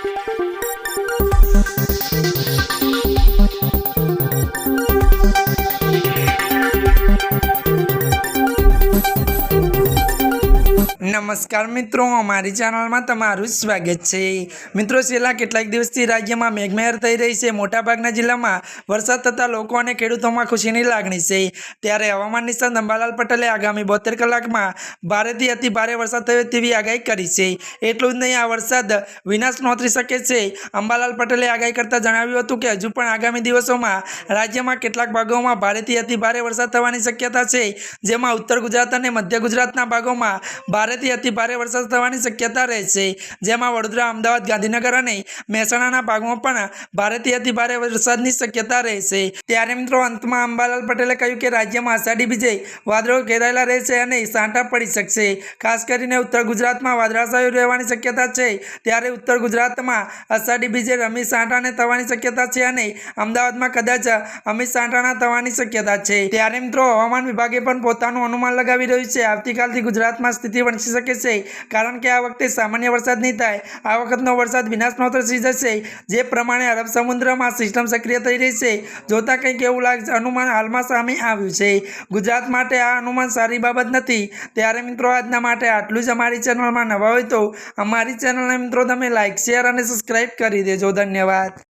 Thank you. નમસ્કાર મિત્રો, અમારી ચેનલમાં તમારું સ્વાગત છે. મિત્રો, છેલ્લા કેટલાક દિવસથી રાજ્યમાં મેઘમહેર થઈ રહી છે. મોટાભાગના જિલ્લામાં વરસાદ થતાં લોકો અને ખેડૂતોમાં ખુશીની લાગણી છે. ત્યારે હવામાન નિષ્ણાત અંબાલાલ પટેલે આગામી બોતેર કલાકમાં ભારેથી અતિ ભારે વરસાદ થયો તેવી આગાહી કરી છે. એટલું જ નહીં, આ વરસાદ વિનાશ નોતરી શકે છે. અંબાલાલ પટેલે આગાહી કરતાં જણાવ્યું હતું કે, હજુ પણ આગામી દિવસોમાં રાજ્યમાં કેટલાક ભાગોમાં ભારેથી અતિ ભારે વરસાદ થવાની શક્યતા છે. જેમાં ઉત્તર ગુજરાત અને મધ્ય ગુજરાતના ભાગોમાં ભારેથી અતિ ભારે વરસાદ થવાની શક્યતા રહેશે જેમાં વડોદરા, અમદાવાદ, ગાંધીનગર અને મહેસાણાના ભાગમાં પણ ભારેથી અતિ વરસાદની શક્યતા રહેશે ત્યારે મિત્રો, અંતમાં અંબાલાલ પટેલે કહ્યું કે રાજ્યમાં અષાઢી બીજે વાદળો ઘેરાયેલા રહેશે અને સાંટા પડી શકશે. ખાસ કરીને ઉત્તર ગુજરાતમાં વાદળાછાયું રહેવાની શક્યતા છે. ત્યારે ઉત્તર ગુજરાતમાં અષાઢી બીજે રમી સાંટાને થવાની શક્યતા છે અને અમદાવાદમાં કદાચ અમિત સાંટાના થવાની શક્યતા છે. ત્યારે મિત્રો, હવામાન વિભાગે પણ પોતાનું અનુમાન લગાવી રહ્યું છે. આવતીકાલથી ગુજરાતમાં સ્થિતિ વણસી શકે છે. કારણ કે આ વખતે સામાન્ય વરસાદ નહીં થાય. આ વખતનો વરસાદ વિનાશનો થઈ જશે જે પ્રમાણે અરબ સમુદ્રમાં સિસ્ટમ સક્રિય થઈ રહી છે. જોતાં કંઈક એવું લાગે અનુમાન હાલમાં સામે આવ્યું છે. ગુજરાત માટે આ અનુમાન સારી બાબત નથી. ત્યારે મિત્રો, આજના માટે આટલું જ અમારી ચેનલમાં નવા હોય તો અમારી ચેનલને મિત્રો, તમે લાઇક શેર અને સબસ્ક્રાઈબ કરી દેજો. ધન્યવાદ.